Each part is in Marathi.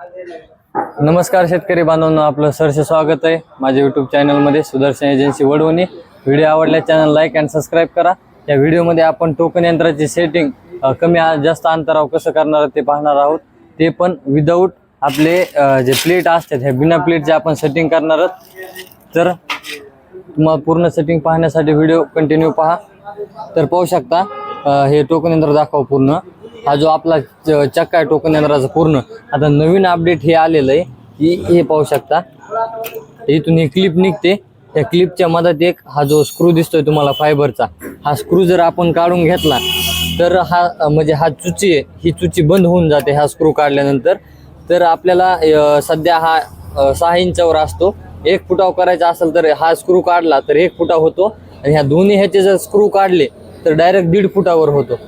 नमस्कार शेतकरी बांधवांनो आपलं सरस स्वागत आहे माझ्या युट्यूब चॅनलमध्ये सुदर्शन एजन्सी वडवणी. व्हिडिओ आवडल्या चॅनल लाईक अँड सबस्क्राईब करा. या व्हिडिओमध्ये आपण टोकन यंत्राची सेटिंग कमी जास्त अंतरावर कसं करणार ते पाहणार आहोत. ते पण विदाऊट आपले जे प्लेट असतात ह्या बिना प्लेटचे आपण सेटिंग करणार आहोत. तर तुम्हाला पूर्ण सेटिंग पाहण्यासाठी व्हिडिओ कंटिन्यू पहा. तर पाहू शकता हे टोकन यंत्र दाखवा पूर्ण. हा जो आपला च- चक्का आहे टोकन यंत्राचा पूर्ण. आता नवीन अपडेट हे आलेलं आहे. की हे पाहू शकता. इथून ही क्लिप निघते. त्या क्लिपच्या मधात एक हा जो स्क्रू दिसतोय तुम्हाला फायबरचा हा स्क्रू जर आपण काढून घेतला तर हा म्हणजे हा चुची आहे. ही चुची बंद होऊन जाते हा स्क्रू काढल्यानंतर. तर आपल्याला सध्या हा सहा इंचावर असतो. एक फुटाव करायचा असेल तर हा स्क्रू काढला तर एक फुटा होतो. आणि ह्या दोन्ही ह्याचे जर स्क्रू काढले तर डायरेक्ट दीड फुटावर होतो.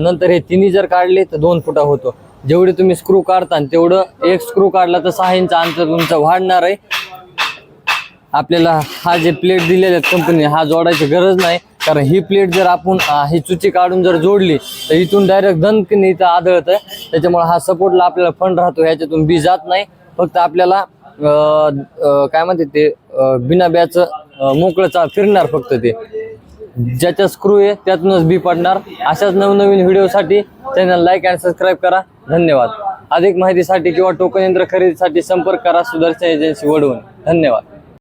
नंतर हे तिन्ही जर काढले तर दोन फुटा होतो. जेवढे तुम्ही स्क्रू काढता तेवढं एक स्क्रू काढला तर सहा इंच अंतर तुमचं वाढणार आहे. आपल्याला हा जे प्लेट दिलेले आहेत कंपनी हा जोडायची गरज नाही. कारण ही प्लेट जर आपण ही चुची काढून जर जोडली तर इथून डायरेक्ट दणकन इथं आदळतं. त्याच्यामुळे हा सपोर्टला आपल्याला फंड राहतो ह्याच्यातून बी जात नाही. फक्त आपल्याला काय म्हणते ते बिना ब्याचं मोकळं चा फिरणार फक्त ते. ज्याच्या स्क्रू आहे त्यातूनच बी पडणार. अशाच नवनवीन व्हिडिओसाठी चॅनल लाईक अँड सबस्क्राईब करा. धन्यवाद. अधिक माहितीसाठी किंवा टोकन यंत्र खरेदीसाठी संपर्क करा. सुदर्शन एजन्सी वडवून. धन्यवाद.